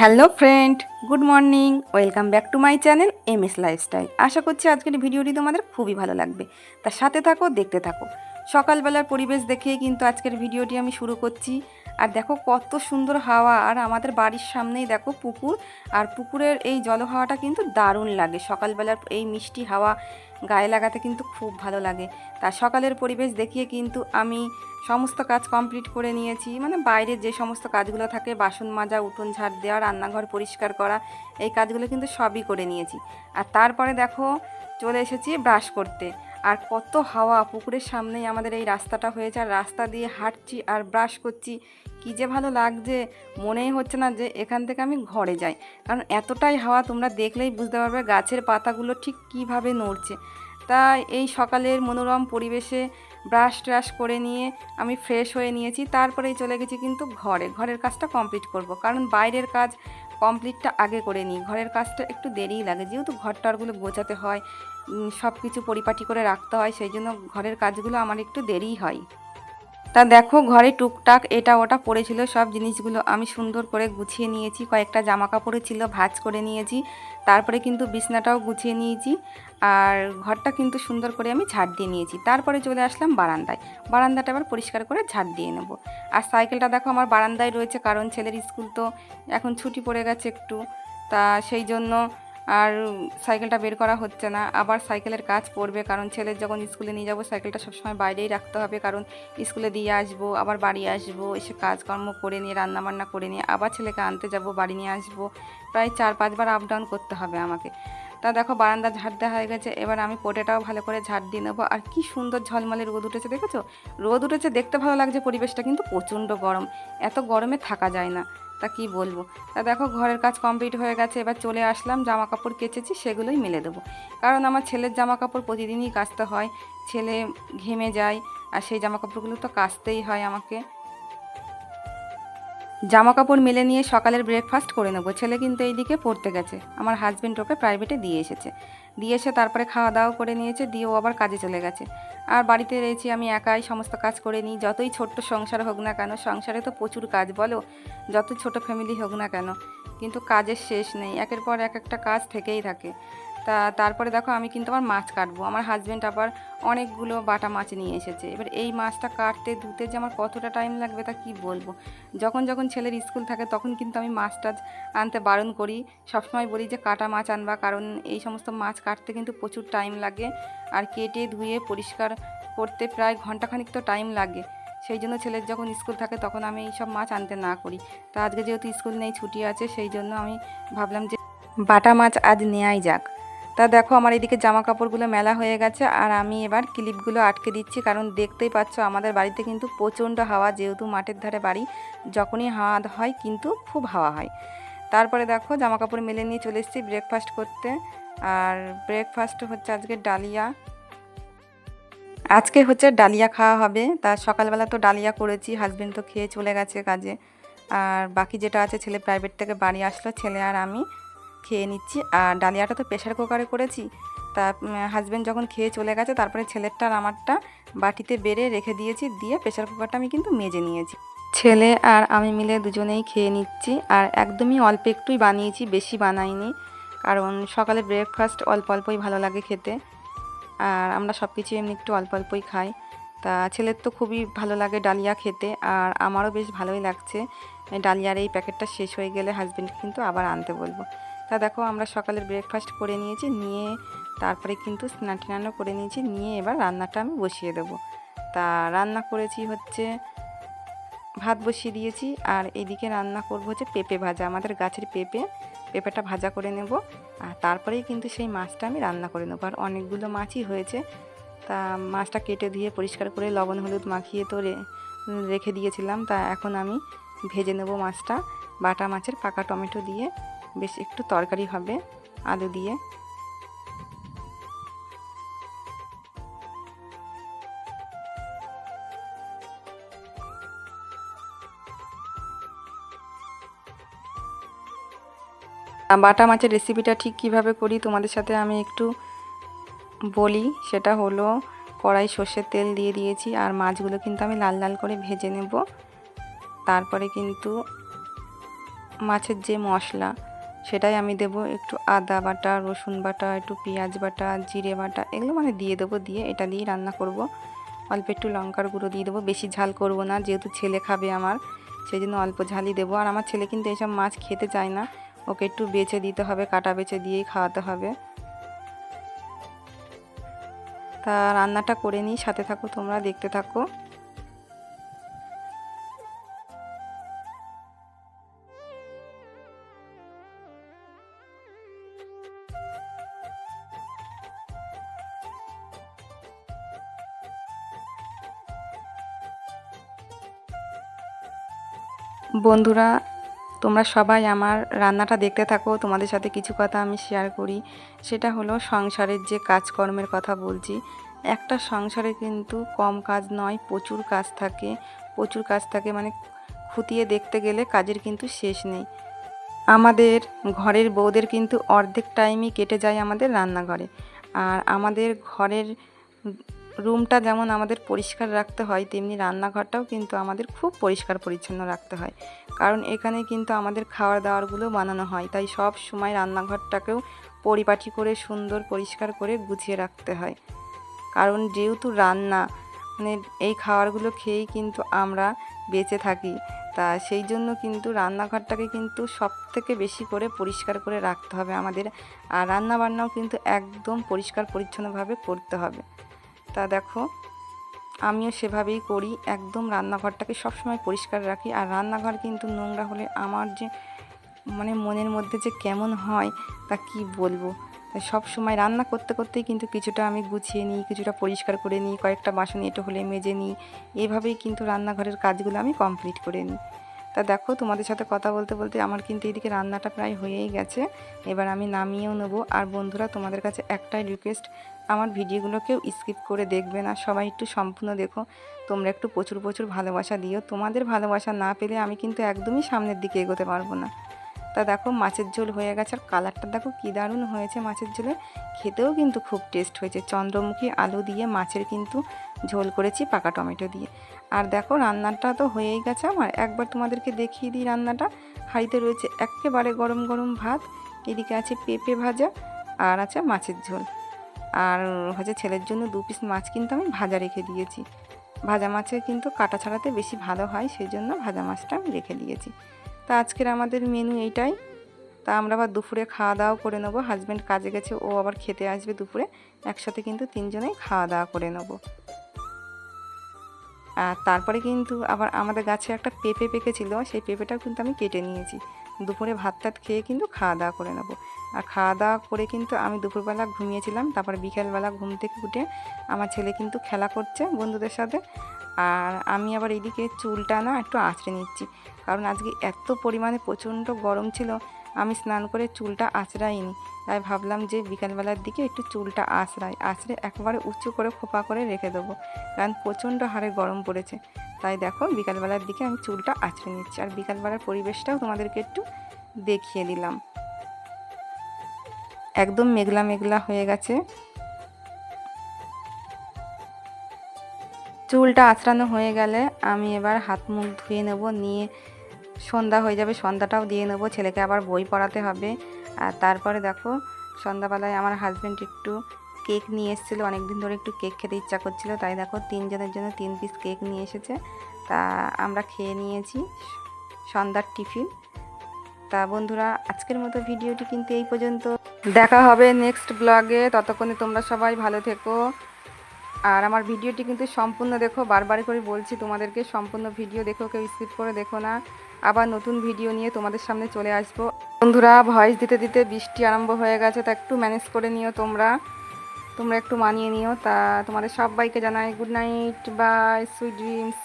Hello friend, good morning, welcome back to my channel M S lifestyle. আশা করছি আজকের ভিডিওটি তোমাদের খুবই ভালো লাগবে। তার সাথে থাকো, দেখতে থাকো। সকালবেলার পরিবেশ দেখেই কিন্তু আজকের ভিডিওটি আমি শুরু করছি। আর দেখো কত সুন্দর হাওয়া, আর আমাদের বাড়ির সামনেই দেখো পুকুর, আর পুকুরের এই জল হাওয়াটা কিন্তু দারুণ লাগে। সকালবেলার এই মিষ্টি হাওয়া গায়ে লাগাতে কিন্তু খুব ভালো লাগে। তা সকালের পরিবেশ দেখিয়ে কিন্তু আমি সমস্ত কাজ কমপ্লিট করে নিয়েছি। মানে বাইরের যে সমস্ত কাজগুলো থাকে, বাসন মাজা, উঠোন ঝাড় দেওয়া, রান্নাঘর পরিষ্কার করা, এই কাজগুলো কিন্তু সবই করে নিয়েছি। আর তারপরে দেখো চলে এসেছি ব্রাশ করতে। আর কত হাওয়া পুকুরের সামনেই আমাদের এই রাস্তাটা হয়েছে। আর রাস্তা দিয়ে হাঁটছি আর ব্রাশ করছি। কী যে ভালো লাগছে। মনেই হচ্ছে না যে এখান থেকে আমি ঘরে যাই। কারণ এতটাই হাওয়া তোমরা দেখলেই বুঝতে পারবে গাছের পাতাগুলো ঠিক কীভাবে নড়ছে। তাই এই সকালের মনোরম পরিবেশে ব্রাশ ট্রাশ করে নিয়ে আমি ফ্রেশ হয়ে নিয়েছি। তারপরেই চলে গেছি কিন্তু ঘরে। ঘরের কাজটা কমপ্লিট করব। কারণ বাইরের কাজ কমপ্লিটটা আগে করে নিই। ঘরের কাজটা একটু দেরিই লাগে। যেহেতু ঘরটারগুলো গোছাতে হয় সব কিছু পরিপাটি করে রাখতে হয়, সেই জন্য ঘরের কাজগুলো আমার একটু দেরিই হয়। তা দেখো, ঘরে টুকটাক এটা ওটা পড়েছিল সব জিনিসগুলো। আমি সুন্দর করে গুছিয়ে নিয়েছি, কয়েকটা জামা কাপড়ে ছিল, ভাজ করে নিয়েছি। তারপরে কিন্তু বিছনাটাও গুছিয়ে নিয়েছি। আর ঘরটা কিন্তু সুন্দর করে আমি ঝাড় দিয়ে নিয়েছি। তারপরে চলে আসলাম বারান্দায়। বারান্দাটা এবার পরিষ্কার করে ঝাড় দিয়ে নেব। আর সাইকেলটা দেখো, আমার বারান্দায় রয়েছে, কারণ ছেলের স্কুল তো এখন ছুটি পড়ে গেছে একটু। তা সেই জন্য আর সাইকেলটা বের করা হচ্ছে না। আবার সাইকেলের কাজ পড়বে, কারণ ছেলের যখন স্কুলে নিয়ে যাব, সাইকেলটা সবসময় বাইরেই রাখতে হবে, কারণ স্কুলে দিয়ে আসব, আবার বাড়ি আসব, এসে কাজকর্ম করে নিয়ে, রান্নাবান্না করে নিয়ে, আবার ছেলেকে আনতে যাব, বাড়ি নিয়ে আসব। প্রায় চার, পাঁচবার আপ ডাউন করতে হবে আমাকে। তা দেখো, বারান্দা ঝাড় দেওয়া হয়ে গেছে, এবার আমি পোটেটাও ভালো করে ঝাড় দিয়ে নেব। আর কি সুন্দর ঝলমলে রোদ উঠেছে, দেখেছ? রোদ উঠেছে, দেখতে ভালো লাগছে পরিবেশটা, কিন্তু প্রচণ্ড গরম। এত গরমে থাকা যায় না। তা কি বলব? তা দেখো ঘরের কাজ কমপ্লিট হয়ে গেছে, এবার চলে আসলাম জামা কাপড় কেচেছি, সেগুলোই মেলে দেবো। কারণ আমার ছেলের জামা কাপড় প্রতিদিনই কাচতে হয়, ছেলে ঘেমে যায়, আর সেই জামা কাপড়গুলো তো কাচতেই হয় আমাকে। জামা কাপড় মেলে নিয়ে সকালের ব্রেকফাস্ট করে নেব, ছেলে কিন্তু এইদিকে পড়তে গেছে, আমার হাজব্যান্ড ওকে প্রাইভেটে দিয়ে এসেছে। দিয়ে এসে তারপরে খাওয়া দাওয়া করে নিয়েছে, দিয়ে ও আবার কাজে চলে গেছে। আর বাড়িতে রয়েছি আমি একাই, সমস্ত কাজ করে নিই। যতই ছোট্ট সংসার হোক না কেন, সংসারে তো প্রচুর কাজ বলো, যত ছোট ফ্যামিলি হোক না কেন, কিন্তু কাজের শেষ নেই। একের পর এক একটা কাজ থেকেই থাকে। তা তারপরে দেখো আমি কিন্তু আবার মাছ কাটবো। আমার হাজব্যান্ড আবার অনেকগুলো বাটা মাছ নিয়ে এসেছে। এবার এই মাছটা কাটতে, ধুতে যে আমার কতটা টাইম লাগবে তা কি বলব? যখন যখন ছেলের স্কুল থাকে তখন কিন্তু আমি মাছ টাছ আনতে বারণ করি। সবসময় বলি যে কাটা মাছ আনবা, কারণ এই সমস্ত মাছ কাটতে কিন্তু প্রচুর টাইম লাগে। আর কেটে, ধুয়ে, পরিষ্কার করতে প্রায় ঘন্টাখানিক তো টাইম লাগে। সেই জন্য ছেলের যখন স্কুল থাকে তখন আমি এই সব মাছ আনতে না করি। তা আজকে যেহেতু স্কুল নেই, ছুটি আছে, সেই জন্য আমি ভাবলাম যে বাটা মাছ আজ নেওয়াই যাক। তা দেখো, আমার এদিকে জামা কাপড়গুলো মেলা হয়ে গেছে আর আমি এবার ক্লিপগুলো আটকে দিচ্ছি। কারণ দেখতেই পাচ্ছ, আমাদের বাড়িতে কিন্তু প্রচণ্ড হাওয়া, যেহেতু মাঠের ধারে বাড়ি, যখনই হাওয়া হয় কিন্তু খুব হাওয়া হয়। তারপরে দেখো জামা কাপড় মেলে নিয়ে চলে এসেছি ব্রেকফাস্ট করতে। আর ব্রেকফাস্ট হচ্ছে আজকে ডালিয়া। আজকে হচ্ছে ডালিয়া খাওয়া হবে। তা সকালবেলা তো ডালিয়া করেছি হাজবেন্ড তো খেয়ে চলে গেছে কাজে। আর বাকি যেটা আছে, ছেলে প্রাইভেট থেকে বাড়ি আসলো, ছেলে আর আমি। খেয়ে নিচ্ছি। আর ডালিয়াটা তো প্রেশার কুকারে করেছি। তা হাজব্যান্ড যখন খেয়ে চলে গেছে, তারপরে ছেলেরটা আর আমারটা বাটিতে বেড়ে রেখে দিয়েছি। দিয়ে প্রেশার কুকারটা আমি কিন্তু মেজে নিয়েছি। ছেলে আর আমি মিলে দুজনেই খেয়ে নিচ্ছি। আর একদমই অল্প একটুই বানিয়েছি, বেশি বানাইনি। কারণ সকালে ব্রেকফাস্ট অল্প অল্পই ভালো লাগে খেতে। আর আমরা সব কিছু এমনি একটু অল্প অল্পই খাই। তা, ছেলের তো খুবই ভালো লাগে ডালিয়া খেতে। আর আমারও বেশ ভালোই লাগছে। ডালিয়ার এই প্যাকেটটা শেষ হয়ে গেলে হাজব্যান্ডকে কিন্তু আবার আনতে বলব। তা দেখো, আমরা সকালের ব্রেকফাস্ট করে নিয়েছি, নিয়ে তারপরে কিন্তু স্নান টানানো করে নিয়েছি, নিয়ে এবার রান্নাটা আমি বসিয়ে দেবো। তা রান্না করেছি হচ্ছে, ভাত বসিয়ে দিয়েছি, আর এদিকে রান্না করব হচ্ছে পেঁপে ভাজা, আমাদের গাছের পেঁপে, পেঁপেটা ভাজা করে নেব, আর তারপরেই কিন্তু সেই মাছটা আমি রান্না করে নেব। আর অনেকগুলো মাছই হয়েছে, তা মাছটা কেটে দিয়ে পরিষ্কার করে লবণ, হলুদ মাখিয়ে তো রেখে দিয়েছিলাম, তা এখন আমি ভেজে নেব মাছটা, বাটা মাছের পাকা টমেটো দিয়ে। বেশ একটু তরকারি হবে, আলু দিয়ে। বাটা মাছের রেসিপিটা ঠিক কীভাবে করি তোমাদের সাথে আমি একটু বলি। সেটা হলো কড়াই সর্ষের তেল দিয়ে দিয়েছি, আর মাছগুলো কিন্তু আমি লাল লাল করে ভেজে নেব। তারপরে কিন্তু মাছের যে মশলা সেটাই আমি দেব। একটু আদা বাটা, রসুন বাটা, একটু পেঁয়াজ বাটা, জিরে বাটা, এগুলো মানে দিয়ে দেবো, দিয়ে এটা দিয়ে রান্না করব। অল্প একটু লঙ্কার গুঁড়ো দিয়ে দেবো। বেশি ঝাল করব না, যেহেতু ছেলে খাবে আমার সেই জন্য অল্প ঝালই দেবো। আর আমার ছেলে কিন্তু এইসব মাছ খেতে চায় না। ওকে একটু বেছে দিতে হবে, কাটা বেছে দিয়েই খাওয়াতে হবে। তা রান্নাটা করে নিই, সাথে থাকো, তোমরা দেখতে থাকো। বন্ধুরা, তোমরা সবাই আমার রান্নাটা দেখতে থাকো, তোমাদের সাথে কিছু কথা আমি শেয়ার করি। সেটা হলো সংসারের যে কাজকর্মের কথা বলছি, একটা সংসারে কিন্তু কম কাজ নয়, প্রচুর কাজ থাকে। প্রচুর কাজ থাকে মানে খুঁটিয়ে দেখতে গেলে কাজের কিন্তু শেষ নেই। আমাদের ঘরের বউদের কিন্তু অর্ধেক টাইমই কেটে যায় আমাদের রান্নাঘরে। আর আমাদের ঘরের রুমটা যেমন আমাদের পরিষ্কার রাখতে হয়, তেমনি রান্নাঘরটাও কিন্তু আমাদের খুব পরিষ্কার পরিচ্ছন্ন রাখতে হয়। কারণ এখানে কিন্তু আমাদের খাওয়ার দাওয়ারগুলো বানানো হয়, তাই সব সময় রান্নাঘরটাকেও পরিপাটি করে, সুন্দর পরিষ্কার করে গুছিয়ে রাখতে হয়। কারণ যেহেতু রান্না মানে এই খাবারগুলো খেয়েই কিন্তু আমরা বেঁচে থাকি, তা সেই জন্য কিন্তু রান্নাঘরটাকে কিন্তু সব থেকে বেশি করে পরিষ্কার করে রাখতে হবে আমাদের। আর রান্নাবান্নাও কিন্তু একদম পরিষ্কার পরিচ্ছন্নভাবে করতে হবে। তা দেখো। আমিও সেভাবেই করি। একদম রান্নাঘরটাকে সবসময় পরিষ্কার রাখি। আর রান্নাঘর কিন্তু নোংরা হলে আমার যে মানে মনের মধ্যে যে কেমন হয়, তা কি বলব? সব সময় রান্না করতে করতেই কিন্তু কিছুটা আমি গুছিয়ে নিই, কিছুটা পরিষ্কার করে নিই, কয়েকটা বাসন এটো হলে মেজে নিই। এভাবেই কিন্তু রান্নাঘরের কাজগুলো আমি কমপ্লিট করে নিই। তা দেখো, তোমাদের সাথে কথা বলতে বলতে আমার কিন্তু এদিকে রান্নাটা প্রায় হয়েই গেছে। এবার আমি নামিয়েও নেব। আর বন্ধুরা, তোমাদের কাছে একটাই রিকোয়েস্ট আমার ভিডিওগুলোকেও স্কিপ করে দেখবে না। সবাই একটু সম্পূর্ণ দেখো। তোমরা একটু প্রচুর প্রচুর ভালোবাসা দিও। তোমাদের ভালোবাসা না পেলে আমি কিন্তু একদমই সামনের দিকে এগোতে পারব না। তা দেখো মাছের ঝোল হয়ে গেছে, আর কালারটা দেখো কী দারুণ হয়েছে মাছের ঝোলে। খেতেও কিন্তু খুব টেস্ট হয়েছে। চন্দ্রমুখী আলু দিয়ে মাছের কিন্তু ঝোল করেছি পাকা টমেটো দিয়ে। আর দেখো রান্নাটা তো হয়েই গেছে আমার। একবার তোমাদেরকে দেখিয়ে দিই রান্নাটা। হাঁড়িতে রয়েছে একেবারে গরম গরম ভাত, এদিকে আছে পেঁপে ভাজা, আর আছে মাছের ঝোল। আর হচ্ছে ছেলের জন্য দু পিস মাছ কিন্তু আমি ভাজা রেখে দিয়েছি। ভাজা মাছের কিন্তু কাটা ছাড়াতে বেশি ভালো হয় সেই জন্য ভাজা মাছটা আমি রেখে দিয়েছি। তা আজকের আমাদের মেনু এইটাই। তা আমরা আবার দুপুরে খাওয়া দাওয়া করে নেব। হাজব্যান্ড কাজে গেছে, ও আবার খেতে আসবে দুপুরে। একসাথে কিন্তু তিনজনেই খাওয়া দাওয়া করে নেব। তারপরে কিন্তু আবার আমাদের গাছে একটা পেঁপে পেকেছিল, সেই পেঁপেটাও কিন্তু আমি কেটে নিয়েছি। দুপুরে ভাত টাত খেয়ে কিন্তু খাওয়া দাওয়া করে নেব। আর খাওয়া দাওয়া করে কিন্তু আমি দুপুরবেলা ঘুমিয়েছিলাম, তারপর বিকেলবেলা ঘুম থেকে উঠে আমার ছেলে কিন্তু খেলা করছে বন্ধুদের সাথে। আর আমি আবার এইদিকে চুলটা না একটু আঁচড়ে নিচ্ছি। কারণ আজকে এত পরিমাণে প্রচণ্ড গরম ছিল আমি স্নান করে চুলটা আঁচড়াইনি। তাই ভাবলাম যে বিকালবেলার দিকে একটু চুলটা আঁচড়াই। আঁচড়ে একবারে উঁচু করে খোপা করে রেখে দেবো, কারণ প্রচণ্ড হারে গরম পড়েছে। তাই দেখো, বিকালবেলার দিকে আমি চুলটা আঁচড়ে নিচ্ছি। আর বিকালবেলার পরিবেশটাও তোমাদেরকে একটু দেখিয়ে দিলাম। একদম মেঘলা মেঘলা হয়ে গেছে। চুলটা আঁচড়ানো হয়ে গেলে আমি এবার হাত মুখ ধুয়ে নেব, নিয়ে সন্ধ্যা হয়ে যাবে, সন্ধ্যাটাও দিয়ে নেব, ছেলেকে আবার বই পড়াতে হবে। আর তারপরে দেখো, সন্ধ্যাবেলায় আমার হাজব্যান্ড একটু কেক নিয়ে এসেছিল অনেক দিন ধরে একটু কেক খেতে ইচ্ছা করছিল, তাই দেখো তিনজনের জন্য তিন পিস কেক নিয়ে এসেছে। তা আমরা খেয়ে নিয়েছি সন্ধ্যার টিফিন তা বন্ধুরা, আজকের মতো ভিডিওটি কিন্তু এই পর্যন্ত। দেখা হবে নেক্সট ব্লগে ততক্ষণে তোমরা সবাই ভালো থেকো। আর আমার ভিডিওটি কিন্তু সম্পূর্ণ দেখো, বারবার করে বলছি তোমাদেরকে, সম্পূর্ণ ভিডিও দেখো, কেউ স্কিপ করে দেখো না। আবার নতুন ভিডিও নিয়ে তোমাদের সামনে চলে আসব। বন্ধুরা, ভয়েস দিতে দিতে বৃষ্টি আরম্ভ হয়ে গেছে, তা একটু ম্যানেজ করে নিও তোমরা। তোমরা একটু মানিয়ে নিও। তা তোমাদের সবাইকে জানাই good night bye sweet dreams